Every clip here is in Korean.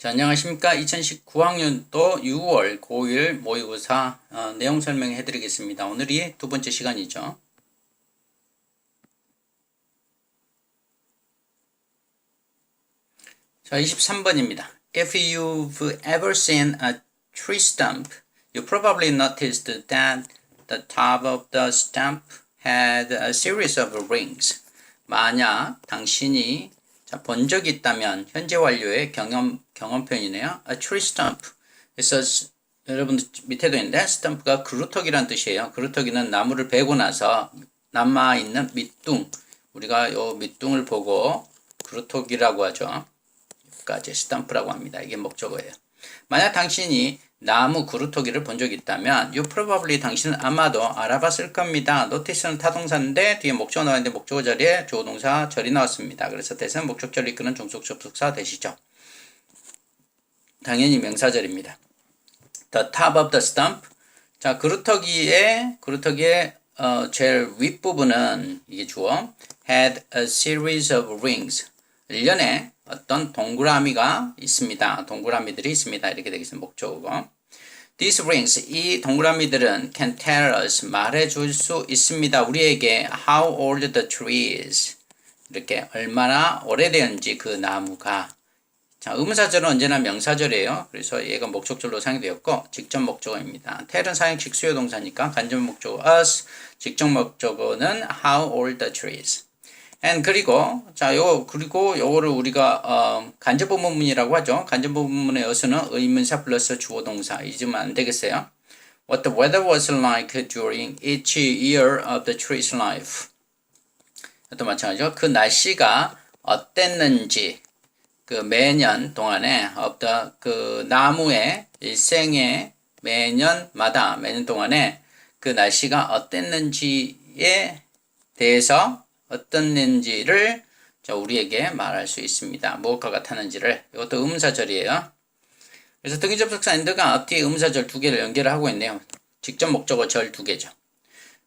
자, 안녕하십니까. 2019학년도 6월 고1 모의고사 어, 내용 설명해 드리겠습니다. 오늘이 두 번째 시간이죠. 자, 23번입니다. If you've ever seen a tree stump, you probably noticed that the top of the stump had a series of rings. 만약 당신이 자, 본 적이 있다면 현재 완료의 경험 경험 표현이네요. A tree stump. 그래서 여러분 밑에도 있는데 stum프가 그루터기란 뜻이에요. 그루터기는 나무를 베고 나서 남아 있는 밑둥. 우리가 요 밑둥을 보고 그루터기라고 하죠. 여기까지 스탬프라고 합니다. 이게 목적어예요. 만약 당신이 나무 그루터기를 본 적이 있다면 you probably 당신은 아마도 알아봤을 겁니다. notice는 타동사인데 뒤에 목적어 나왔는데 목적어 자리에 조동사 절이 나왔습니다. 그래서 대신 목적절을 이끄는 종속 접속사 되시죠. 당연히 명사절입니다. The top of the stump. 자, 그루터기의 그루터기의 어, 제일 윗부분은 이게 주어 had a series of rings. 일련의 어떤 동그라미가 있습니다. 동그라미들이 있습니다. 이렇게 되겠습니다. 목적어고. These rings, 이 동그라미들은 can tell us, 말해줄 수 있습니다. 우리에게 how old the tree is. 이렇게 얼마나 오래되었는지 그 나무가. 자, 의문사절은 언제나 명사절이에요. 그래서 얘가 목적절로 사용되었고, 직접 목적어입니다. tell은 사용식 수요 동사니까 간접 목적어 us, 직접 목적어는 how old the tree is. and 그리고 자, 요 그리고 요거를 우리가 어, 간접 부문이라고 하죠. 간접 부문의 어수는 의문사 플러스 주어 동사 잊으면 안 되겠어요. What the weather was like during each year of the tree's life. 또 마찬가지죠. 그 날씨가 어땠는지 그 매년 동안에 the 그 나무의 일생의 매년마다 매년 동안에 그 날씨가 어땠는지에 대해서 어떻는지를 우리에게 말할 수 있습니다. 무엇과 같았는지를 이것도 의문사절이에요. 그래서 등기접속사 엔드가 뒤에 의문사절 두 개를 연결하고 있네요. 직접 목적어 절 두 개죠.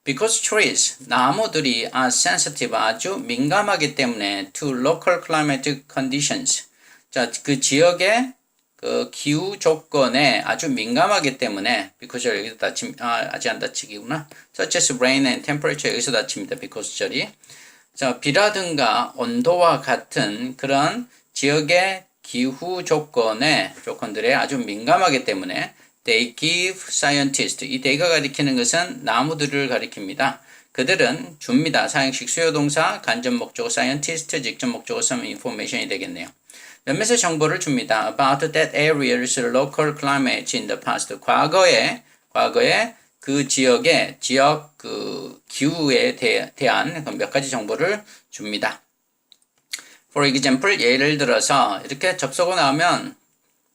Because trees, 나무들이 are sensitive, 아주 민감하기 때문에 to local climatic conditions. 자, 그 지역의 그 기후 조건에 아주 민감하기 때문에 because 여기서 닫힘, 아, 아직 안 닫히기구나. such as rain and temperature 여기서 닫힙니다. because 절이. 자, 비라든가 온도와 같은 그런 지역의 기후 조건에 조건들에 아주 민감하기 때문에 they give scientists 이 they가 가리키는 것은 나무들을 가리킵니다. 그들은 줍니다. 사용식 수요 동사 간접 목적어 scientist 직접 목적어 some information이 되겠네요. 몇몇의 정보를 줍니다. about that area's local climate in the past 과거에 과거에 그 지역의 지역 그 기후에 대, 대한 몇 가지 정보를 줍니다. For example, 예를 들어서 이렇게 접속어 나오면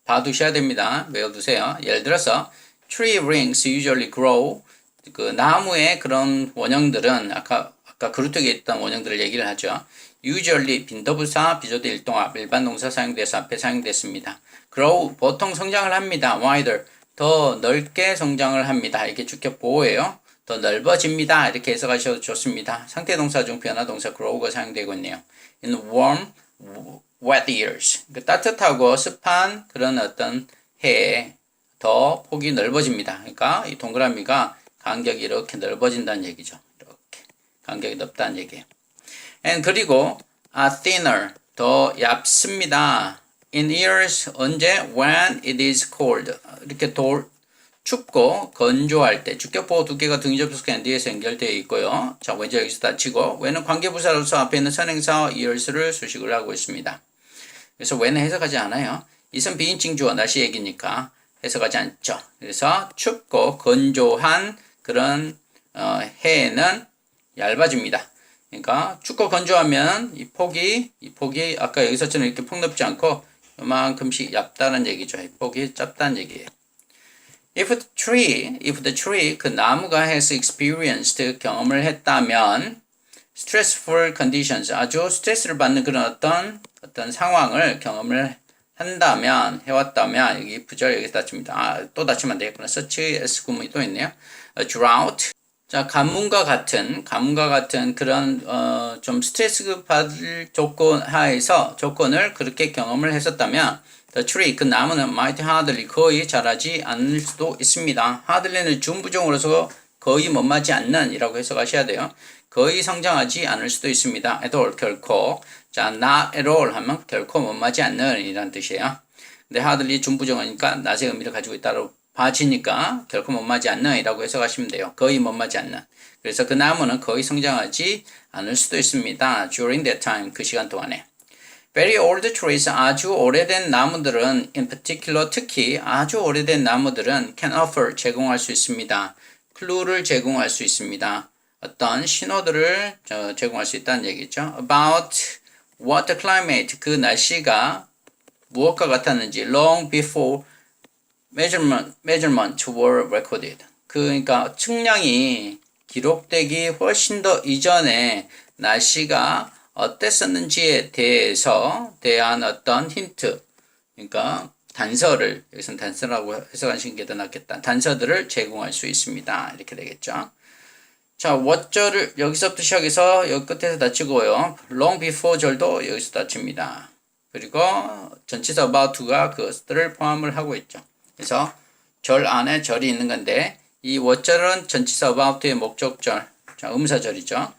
봐두셔야 됩니다. 외워두세요. 예를 들어서 tree rings usually grow 그 나무의 그런 원형들은 아까 아까 그루트에 있던 원형들을 얘기를 하죠. usually 빈도부사 비조대 일동합 일반 동사 사용돼서 앞에 사용됐습니다. grow 보통 성장을 합니다. wider 더 넓게 성장을 합니다. 이게 주격 보호예요. 더 넓어집니다. 이렇게 해석하셔도 좋습니다. 상태 동사 중 변화 동사 grow가 사용되고 있네요. In warm, wet years. 그 따뜻하고 습한 그런 어떤 해에 더 폭이 넓어집니다. 그러니까 이 동그라미가 간격이 이렇게 넓어진다는 얘기죠. 간격이 넓다는 얘기예요. And 그리고 a thinner 더 얇습니다. in years 언제 when it is cold 이렇게 돌 춥고 건조할 때 주격보호 두 개가 등접속사 엔드에서 연결되어 있고요. 자, 왠지 여기서 다치고 when은 관계부사로서 앞에 있는 선행사 years를 수식을 하고 있습니다. 그래서 when은 해석하지 않아요. 이선 비인칭 주어 날씨 얘기니까 해석하지 않죠. 그래서 춥고 건조한 그런 어, 해에는 얇아집니다. 그러니까 춥고 건조하면 이 폭이 이 폭이 아까 여기서처럼 이렇게 폭넓지 않고 요만큼씩 얇다는 얘기죠. 폭이 짧다는 얘기예요. If the tree, if the tree, 그 나무가 has experienced 경험을 했다면 stressful conditions, 아주 스트레스를 받는 그런 어떤 어떤 상황을 경험을 한다면 해왔다면 여기 부절 여기서 닫힙니다. 아, 또안 되겠구나. such as 구문이 또 있네요. A drought, 자, 가문과 같은, 가문과 같은 그런, 어, 좀 스트레스 받을 조건 하에서 조건을 그렇게 경험을 했었다면, the tree, 그 나무는 might hardly, 거의 자라지 않을 수도 있습니다. hardly는 준부정으로서 거의 못마지 않는 이라고 해석하셔야 돼요. 거의 성장하지 않을 수도 있습니다. at all, 결코. 자, not at all 하면 결코 못마지 않는 이란 뜻이에요. 근데 hardly 준부정어니까 낮의 의미를 가지고 있다고 봐지니까 결코 못마지 않는 이라고 해석하시면 돼요. 거의 못마지 않는. 그래서 그 나무는 거의 성장하지 않을 수도 있습니다. during that time, 그 시간 동안에. Very old trees, 아주 오래된 나무들은, in particular, 특히 아주 오래된 나무들은 can offer, 제공할 수 있습니다. clue를 제공할 수 있습니다. 어떤 신호들을 저, 제공할 수 있다는 얘기죠. About what the climate, 그 날씨가 무엇과 같았는지 long before measurement, measurement were recorded. 그러니까 측량이 기록되기 훨씬 더 이전에 날씨가 어땠었는지에 대해서 대한 어떤 힌트, 그러니까 단서를 여기서는 단서라고 해석하시는 게 더 낫겠다. 단서들을 제공할 수 있습니다. 이렇게 되겠죠. 자, what절을 여기서부터 시작해서 여기 끝에서 닫히고요. long before 절도 여기서 닫힙니다. 그리고 전치사 about to가 그것들을 포함을 하고 있죠. 그래서 절 안에 절이 있는 건데 이 what절은 전치사 about의 목적절, 자, 음사절이죠.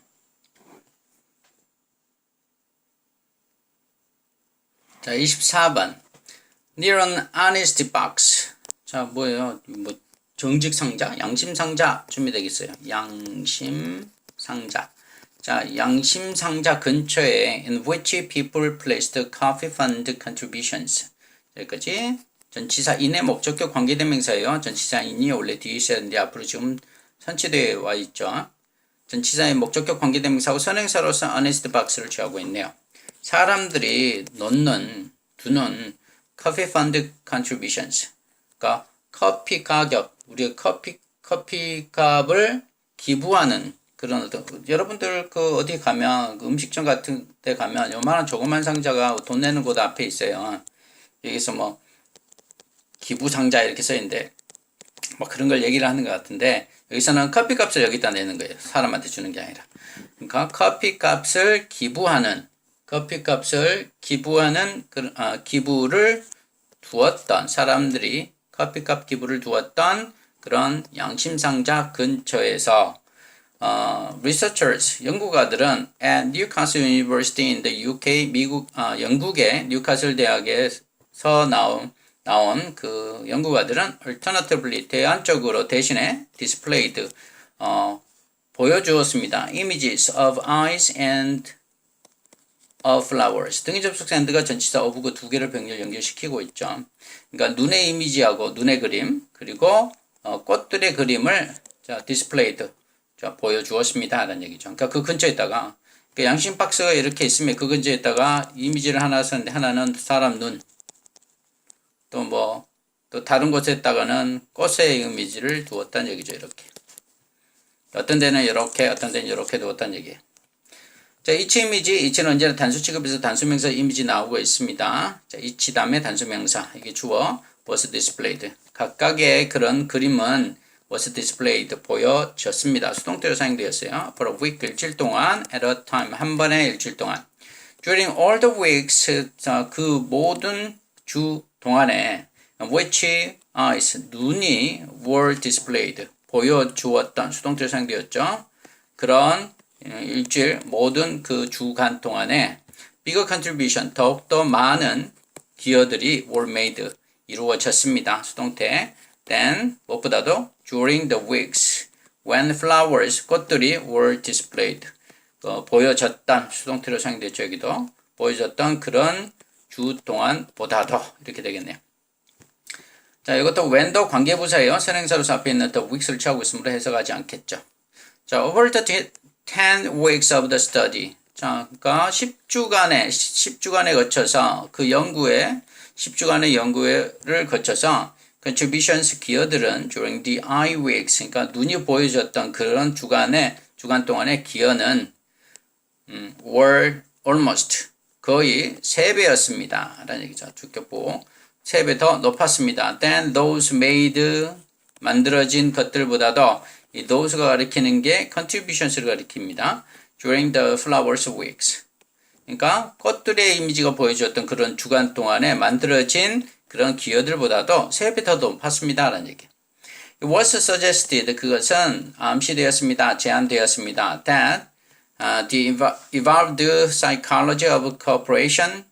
자, 24번. Near an honesty box. 자, 뭐예요? 뭐 정직 상자, 양심 상자 준비되겠어요. 양심 상자. 자, 양심 상자 근처에 in which people placed coffee fund contributions. 여기까지 전치사 인의 목적격 관계대명사예요. 전치사 인이 원래 뒤에 있어야 되는데 앞으로 지금 선치되어 와 있죠. 전치사의 목적격 관계대명사하고 선행사로서 honest box를 취하고 있네요. 사람들이 넣는 두는 커피 펀드 contributions. 그러니까 커피 가격, 우리가 커피 커피 값을 기부하는 그런 어떤 여러분들 그 어디 가면 그 음식점 같은 데 가면 요만한 조그만 상자가 돈 내는 곳 앞에 있어요. 여기서 뭐 기부 상자 이렇게 써 있는데 뭐 그런 걸 얘기를 하는 것 같은데 여기서는 커피 값을 여기다 내는 거예요. 사람한테 주는 게 아니라. 그러니까 커피 값을 기부하는 커피 값을 기부하는 그, 아, 기부를 두었던 사람들이 커피 값 기부를 두었던 그런 양심 상자 근처에서 어, researchers 연구가들은 at Newcastle University in the UK 미국 아, 영국의 뉴카슬 대학에서 나온 나온 그 연구가들은 alternatively 대안적으로 대신에 displayed 어, 보여주었습니다. images of eyes and of flowers. 등의 접속사 and가 전치사 of그 두 개를 병렬 연결시키고 있죠. 그러니까 눈의 이미지하고 눈의 그림 그리고 어, 꽃들의 그림을 자 displayed 자 보여주었습니다. 라는 얘기죠. 그러니까 그 근처에다가 그러니까 양심 박스가 이렇게 있으면 그 근처에다가 이미지를 하나 썼는데 하나는 사람 눈 또 뭐 또 다른 곳에다가는 꽃의 이미지를 두었다는 얘기죠. 이렇게 어떤 데는 이렇게 어떤 데는 이렇게 두었다는 얘기예요. 자, 이치 이미지, 이치는 언제나 단수 취급에서 단수명사 이미지 나오고 있습니다. 자, 이치 다음에 단수명사, 이게 주어, was displayed. 각각의 그런 그림은 was displayed, 보여졌습니다. 수동태로 사용되었어요. a week, 일주일 동안, at a time, 한 번에 일주일 동안. during all the weeks, 자, 그 모든 주 동안에, which eyes, 눈이 were displayed, 보여주었던 수동태로 사용되었죠. 그런 일주일 모든 그 주간 동안에 bigger contribution 더욱더 많은 기여들이 were made 이루어졌습니다. 수동태 then 무엇보다도 during the weeks when flowers 꽃들이 were displayed 어, 보여졌던 수동태로 여기도 보여졌던 그런 주 동안 보다도 이렇게 되겠네요. 자 이것도 when the 관계부사예요. 선행사로서 앞에 있는 the weeks를 취하고 있으므로 해석하지 않겠죠. 자 over the 10 weeks of the study. 자, 그러니까 10주간의 10주간에 거쳐서 그 연구에 10주간의 연구를 거쳐서 contributions 기여들은 during the eye weeks 그러니까 눈이 보여줬던 그런 주간의 주간 동안의 기여는 음, were almost 거의 3배였습니다. 라는 얘기죠. 주격보 3배 더 높았습니다. than those made 만들어진 것들보다도 이 those가 가리키는 게 contributions를 가리킵니다. during the flowers weeks. 그러니까 꽃들의 이미지가 보여주었던 그런 주간 동안에 만들어진 그런 기여들보다도 3배 더 높았습니다. 라는 얘기. It was suggested 그것은 암시되었습니다. 제안되었습니다. That uh, the evolved psychology of cooperation.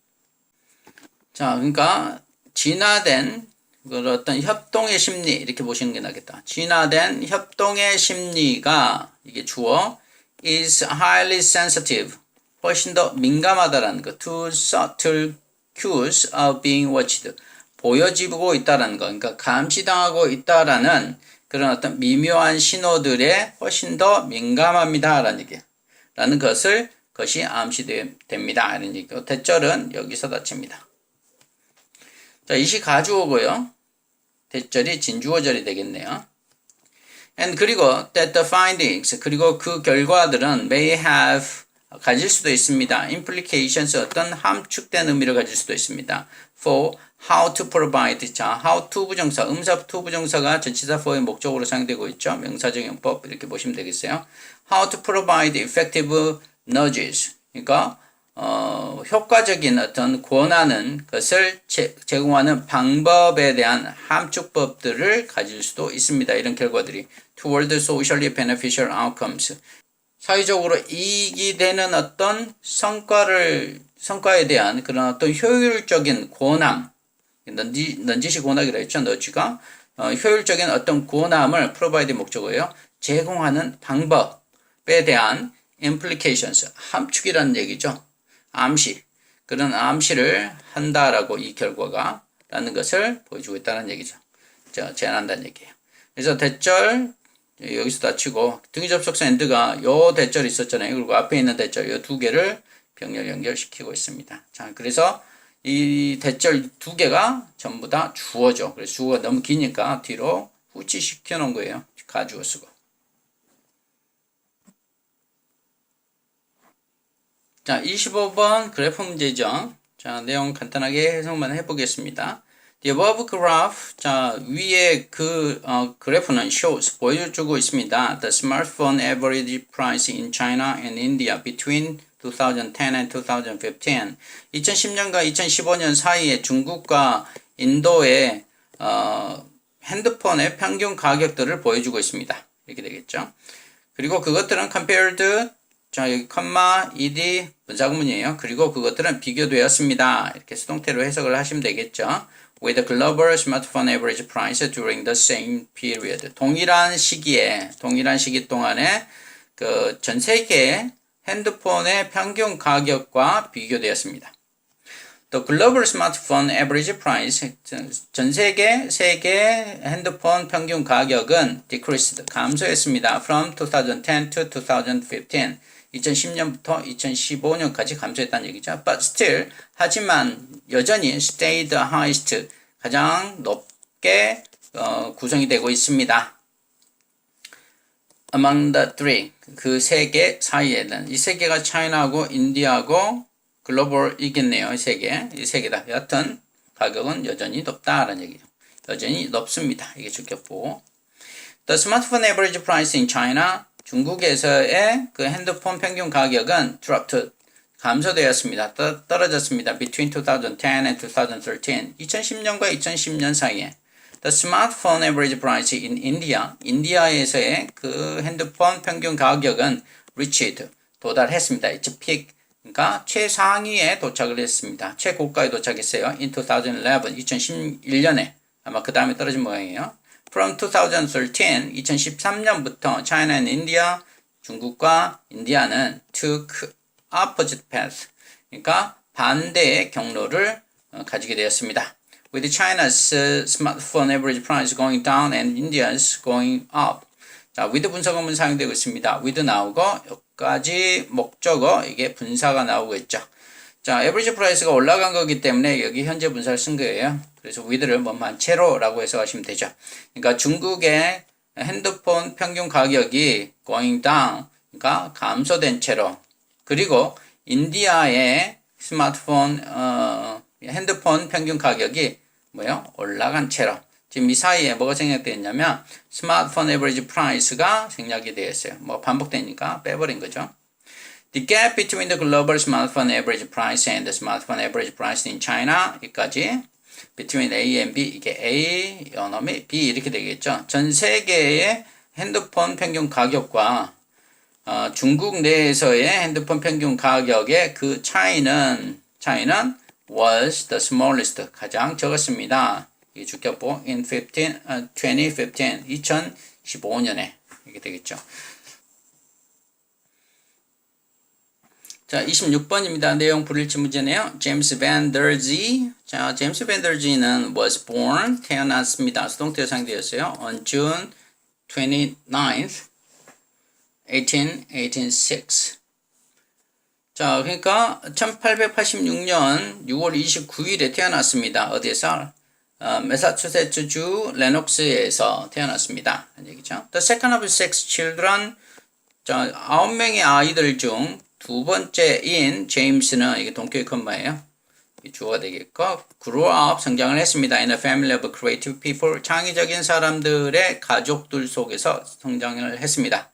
자, 그러니까 진화된 그 어떤 협동의 심리 이렇게 보시는 게 나겠다. 진화된 협동의 심리가 이게 주어 is highly sensitive 훨씬 더 민감하다라는 거 to subtle cues of being watched 보여지고 있다라는 거 그러니까 감시당하고 있다라는 그런 어떤 미묘한 신호들에 훨씬 더 민감합니다라는 얘기 라는 것을 것이 암시됩니다. 이런 얘기고 대절은 여기서 닫힙니다. 자, 이시 가주어고요. 대절이 진주어절이 되겠네요. And 그리고 that the findings 그리고 그 결과들은 may have 가질 수도 있습니다. implications 어떤 함축된 의미를 가질 수도 있습니다. for how to provide 자 how to 부정사 음사 to 부정사가 전치사 for의 목적으로 사용되고 있죠. 명사적 용법 이렇게 보시면 되겠어요. how to provide effective nudges 그러니까 어, 효과적인 어떤 권하는 것을 제, 제공하는 방법에 대한 함축법들을 가질 수도 있습니다. 이런 결과들이 toward socially beneficial outcomes 사회적으로 이익이 되는 어떤 성과를 성과에 대한 그런 어떤 효율적인 권함 넌지, 넌지시 권하기라 했죠. 너지가 어, 효율적인 어떤 권함을 provide 목적어예요. 제공하는 방법에 대한 implications 함축이라는 얘기죠. 암시 그런 암시를 한다라고 이 결과가 라는 것을 보여주고 있다는 얘기죠. 자, 제안한다는 얘기예요. 그래서 대절 여기서 다 치고 등기 접속사 엔드가 요 대절이 있었잖아요. 그리고 앞에 있는 대절 요 두 개를 병렬 연결시키고 있습니다. 자, 그래서 이 대절 두 개가 전부 다 주어죠. 그래서 주어가 너무 기니까 뒤로 후치시켜 놓은 거예요. 가주어 쓰고. 자, 25번 그래프 문제죠. 자, 내용 간단하게 해석만 해보겠습니다. The above graph, 자, 위에 그 어, 그래프는 shows, 보여주고 있습니다. The smartphone average price in China and India between 2010 and 2015. 2010년과 2015년 사이에 중국과 인도의 어, 핸드폰의 평균 가격들을 보여주고 있습니다. 이렇게 되겠죠. 그리고 그것들은 compared 자, 여기 컴마, ed, 분사구문이에요. 그리고 그것들은 비교되었습니다. 이렇게 수동태로 해석을 하시면 되겠죠. With the global smartphone average price during the same period. 동일한 시기에, 동일한 시기 동안에 그 전 세계 핸드폰의 평균 가격과 비교되었습니다. The global smartphone average price, 전 세계 세계 핸드폰 평균 가격은 decreased, 감소했습니다. From 2010 to 2015. 2010년부터 2015년까지 감소했다는 얘기죠. But still, 하지만 여전히 stayed highest, 가장 높게 어, 구성이 되고 있습니다. Among the three, 그 세 개 사이에는 이 세 개가 차이나하고 인디아하고 글로벌 이겠네요. 이 세 개, 이 세 개다. 여하튼 가격은 여전히 높다라는 얘기죠. 여전히 높습니다. 이게 주격보. The smartphone average price in China 중국에서의 그 핸드폰 평균 가격은 dropped 감소되었습니다. 떠, 떨어졌습니다. Between 2010 and 2013. 2010년과 2010년 사이에 The smartphone average price in India, 인디아에서의 그 핸드폰 평균 가격은 reached, 도달했습니다. It's peak, 그러니까 최상위에 도착을 했습니다. 최고가에 도착했어요. In 2011, 2011년에 아마 그 다음에 떨어진 모양이에요. From 2013, 2013년부터 China and India, 중국과 인디아는 took opposite path, 그러니까 반대의 경로를 가지게 되었습니다. With China's smartphone average price going down and India's going up. 자, with 분사구문 사용되고 있습니다. with 나오고 여기까지 목적어 이게 분사가 나오고 있죠. 자, average price가 올라간 거기 때문에 여기 현재 분사를 쓴 거예요. 그래서 with를 뭐만 채로라고 해석하시면 되죠. 그러니까 중국의 핸드폰 평균 가격이 going down, 그러니까 감소된 채로. 그리고 인디아의 스마트폰 어, 핸드폰 평균 가격이 뭐요? 올라간 채로. 지금 이 사이에 뭐가 생략되어 있냐면 스마트폰 에버리지 프라이스가 생략이 되어 있어요. 뭐 반복되니까 빼버린 거죠. The gap between the global smartphone average price and the smartphone average price in China 여기까지 between A and B 이게 A 연놈이 B 이렇게 되겠죠. 전 세계의 핸드폰 평균 가격과 어, 중국 내에서의 핸드폰 평균 가격의 그 차이는 차이는 was the smallest 가장 적었습니다. 이 주격보 in 15, 어, 2015 2015년에 이게 되겠죠. 자, 26번입니다. 내용 불일치 문제네요. 제임스 밴더지. 자, 제임스 밴더지는 was born 태어났습니다. 수동태 상대였어요. on June 29th 1886. 자, 그러니까 1886년 6월 29일에 태어났습니다. 어디에서? 어, 메사추세츠주 레녹스에서 태어났습니다. 그 얘기죠. The second of six children. 자, 아홉 명의 아이들 중 두 번째인 제임스는 이게 동격의 컴마예요. 이 주어가 되겠고 grew up 성장을 했습니다. In a family of creative people 창의적인 사람들의 가족들 속에서 성장을 했습니다.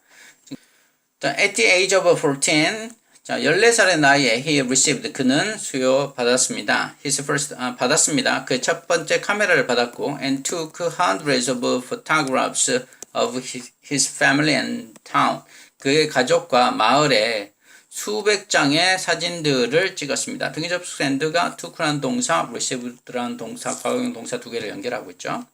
자, at the age of 14 자, 14살의 나이에 he received 그는 수여받았습니다. his first 아, 받았습니다. 그 첫 번째 카메라를 받았고 and took hundreds of photographs of his, his family and town 그의 가족과 마을에 수백 장의 사진들을 찍었습니다. 등기 접속 샌드가 took라는 동사, received라는 동사, 과거형 동사 두 개를 연결하고 있죠.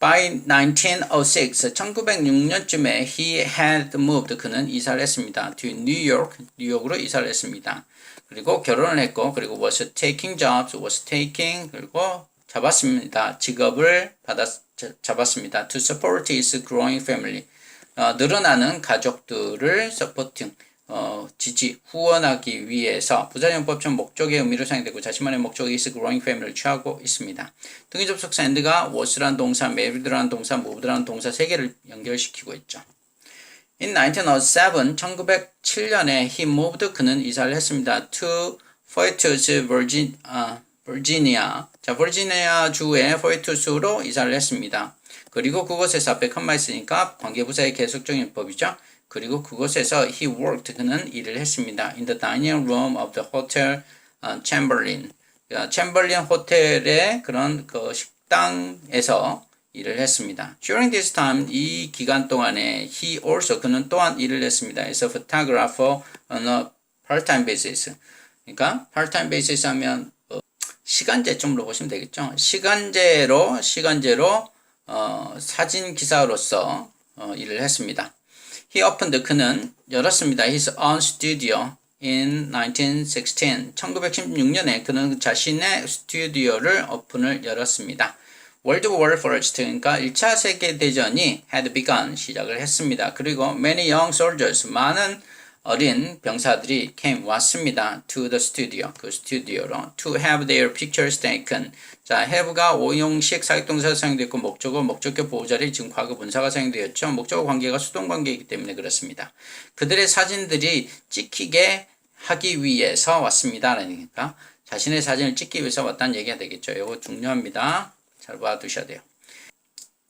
By 1906, 1906년쯤에 he had moved, 그는 이사를 했습니다. to New York, 뉴욕으로 이사를 했습니다. 그리고 결혼을 했고, 그리고 was taking jobs, was taking, 그리고 잡았습니다. 직업을 받았, 잡았습니다. to support his growing family. 어, 늘어나는 가족들을 supporting, 어, 지지, 후원하기 위해서 부사용법처럼 목적의 의미로 사용되고 자신만의 목적이 is growing family를 취하고 있습니다. 등기 접속사 and가 was라는 동사, married라는 동사, moved라는 동사 세 개를 연결시키고 있죠. In 1907, 1907년에 he moved, 그는 이사를 했습니다. to Foetus, Virgin, 아, Virginia. 자, 버지니아 주의 포이투스로 이사를 했습니다. 그리고 그곳에서 앞에 컴마 있으니까 관계부사의 계속적인 법이죠. 그리고 그곳에서 he worked 그는 일을 했습니다. In the dining room of the hotel uh, Chamberlain. 챔버린 호텔의 그런 그 식당에서 일을 했습니다. During this time 이 기간 동안에 he also 그는 또한 일을 했습니다. as a photographer on a part-time basis. 그러니까 part-time basis 하면 어, 시간제쯤으로 보시면 되겠죠. 시간제로 시간제로 어, 사진 기사로서 어, 일을 했습니다. He opened 그는 열었습니다. His own studio in 1916. 1916년에 그는 자신의 스튜디오를 오픈을 열었습니다. World War First 그러니까 1차 세계 대전이 had begun 시작을 했습니다. 그리고 many young soldiers 많은 어린 병사들이 came 왔습니다. to the studio 그 스튜디오로 to have their pictures taken 자 have가 오용식 사역동사가 사용되고 목적어 목적격 보호자리 지금 과거 분사가 사용되었죠. 목적어 관계가 수동 관계이기 때문에 그렇습니다. 그들의 사진들이 찍히게 하기 위해서 왔습니다. 그러니까 자신의 사진을 찍기 위해서 왔다는 얘기가 되겠죠. 이거 중요합니다. 잘 봐두셔야 돼요.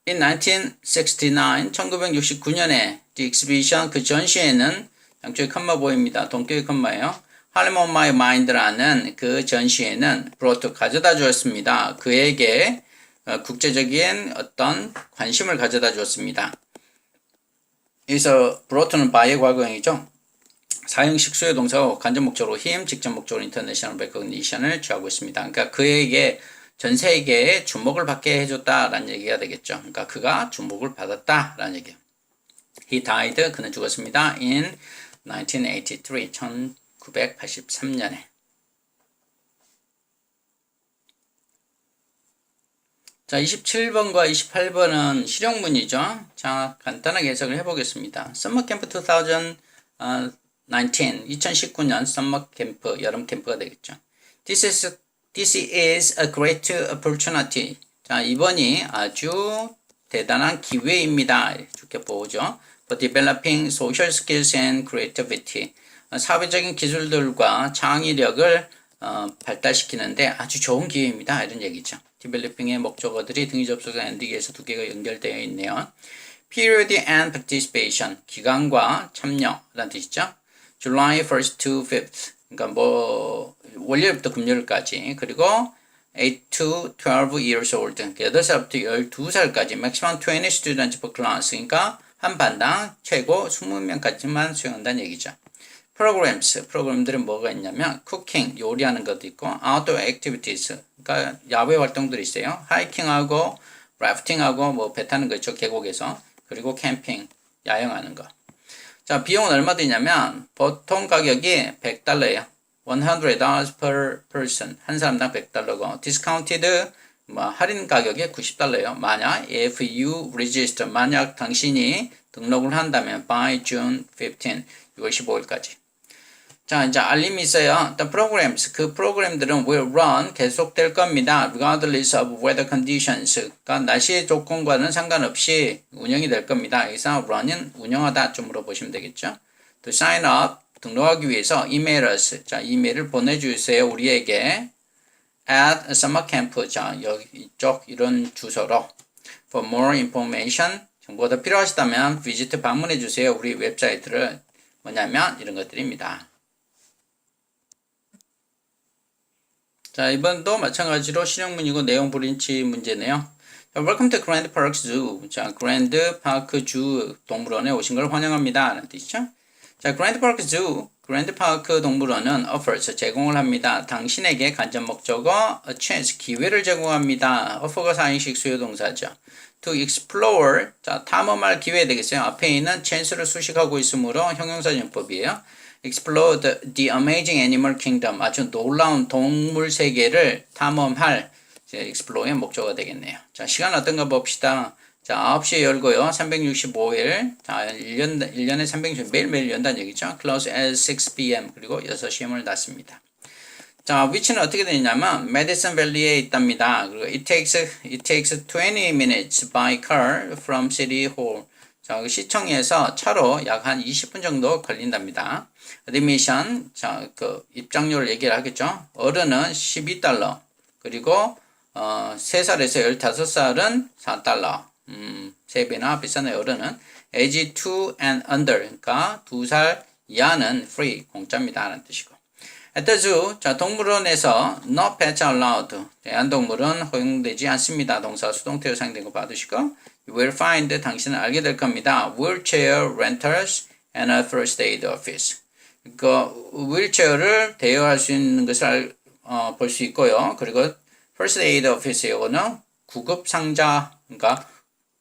In 1969, 1969년에 The Exhibition 그 전시회는 양쪽에 컴마 보입니다. 동격의 컴마예요. Harlem on My Mind라는 그 전시회는 브로트 가져다 주었습니다. 그에게 어, 국제적인 어떤 관심을 가져다 주었습니다. 여기서 브로트는 바의 과거형이죠. 사형식 수요 동사가 간접 목적으로 힘, 직접 목적으로 인터내셔널 백그니션을 취하고 있습니다. 그러니까 그에게 전 세계에 주목을 받게 해줬다라는 얘기가 되겠죠. 그러니까 그가 주목을 받았다라는 얘기예요. He died. 그는 죽었습니다. In 1983, 1983년에. 자, 27번과 28번은 실용문이죠. 자, 간단하게 해석을 해보겠습니다. Summer Camp 2019, 2019년 Summer Camp, 여름 캠프가 되겠죠. This is, this is a great opportunity. 자, 이번이 아주 대단한 기회입니다. 이렇게 보죠. For developing social skills and creativity. 사회적인 기술들과 창의력을 어, 발달시키는데 아주 좋은 기회입니다. 이런 얘기죠. developing의 목적어들이 등위 접속사 엔딩에서 두 개가 연결되어 있네요. period and participation 기간과 참여라는 뜻이죠. July 1st to 5th 그러니까 뭐 월요일부터 금요일까지 그리고 8 to 12 years old 그러니까 8살부터 12살까지 maximum 20 students per class 그러니까 한 반당 최고 20명까지만 수용한다는 얘기죠. Programs 프로그램들은 뭐가 있냐면 cooking 요리하는 것도 있고 outdoor activities 그러니까 야외 활동들이 있어요. 하이킹하고 래프팅하고 뭐 배 타는 거 있죠 계곡에서 그리고 캠핑 야영하는 거. 자 비용은 얼마 드냐면 보통 가격이 100달러예요. 100 per person 한 사람당 100달러고 discounted 뭐 할인 가격이 90달러예요. 만약 if you register 만약 당신이 등록을 한다면 by June 15 6월 15일까지. 자, 이제 알림이 있어요. The programs, 그 프로그램들은 will run, 계속될 겁니다. regardless of weather conditions. 그러니까 날씨 조건과는 상관없이 운영이 될 겁니다. 여기서 run은 운영하다 좀 물어보시면 되겠죠. To sign up, 등록하기 위해서 email us. 자, 이메일을 보내주세요. 우리에게. at summer camp. 자, 여기 이쪽 이런 주소로. For more information, 정보가 더 필요하시다면 visit 방문해 주세요. 우리 웹사이트를 뭐냐면 이런 것들입니다. 자, 이번도 마찬가지로 실용문이고 내용 브린치 문제네요. 자, Welcome to Grand Park Zoo. 자, Grand Park Zoo 동물원에 오신 걸 환영합니다. 라는 뜻이죠. 자, Grand Park Zoo, Grand Park 동물원은 offers 제공을 합니다. 당신에게 간접 목적어 a chance 기회를 제공합니다. offer가 사인식 수요 동사죠. to explore 자, 탐험할 기회 되겠어요. 앞에 있는 chance를 수식하고 있으므로 형용사 전법이에요. Explore the, amazing animal kingdom 아주 놀라운 동물 세계를 탐험할 이제 explore의 목적어가 되겠네요. 자, 시간 어떤가 봅시다. 자, 9시에 열고요. 365일. 자, 1년, 1년에 360, 매일매일 연다는 얘기죠. close at 6 p.m. 그리고 6시에 문을 닫습니다. 자, 위치는 어떻게 되냐면, 메디슨 밸리에 있답니다. 그리고 it takes, it takes 20 minutes by car from city hall. 자, 그 시청에서 차로 약 한 20분 정도 걸린답니다. admission, 자, 그 입장료를 얘기를 하겠죠. 어른은 12달러. 그리고, 어, 3살에서 15살은 4달러. 음, 3배나 비싸네요, 어른은. age 2 and under. 그러니까 2살 이하는 free, 공짜입니다. 라는 뜻이고. At the zoo, 자, 동물원에서 no pets allowed. 애완동물은 허용되지 않습니다. 동사 수동태로 사용된 거 받으시고, will find, 당신은 알게 될 겁니다. wheelchair renters and a first aid office. 그 휠체어를 대여할 수 있는 것을 어, 볼 수 있고요. 그리고 first aid office 이거는 구급 상자, 그러니까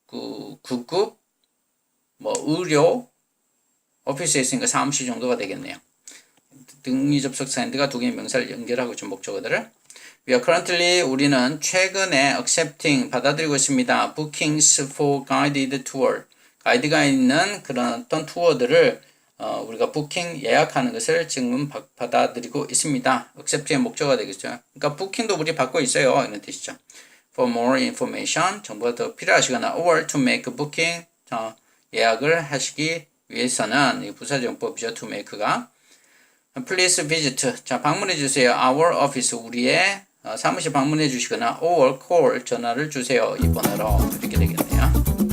그 구급 뭐 의료 오피스에 있으니까 사무실 정도가 되겠네요. 등위 접속 사인드가 두 개의 명사를 연결하고 좀 목적어들을 We are currently 우리는 최근에 accepting 받아들이고 있습니다. bookings for guided tour 가이드가 있는 그런 어떤 투어들을 어, 우리가 부킹 예약하는 것을 지금 바, 받아들이고 있습니다. accept의 목적어가 되겠죠. 그러니까 부킹도 우리 받고 있어요. 이런 뜻이죠. For more information 정보가 더 필요하시거나 or to make a booking 어, 예약을 하시기 위해서는 이 부사정법이죠. to make가 Please visit. 자, 방문해 주세요. Our office. 우리의 어, 사무실 방문해 주시거나 or call 전화를 주세요. 이 번호로 이렇게 되겠네요.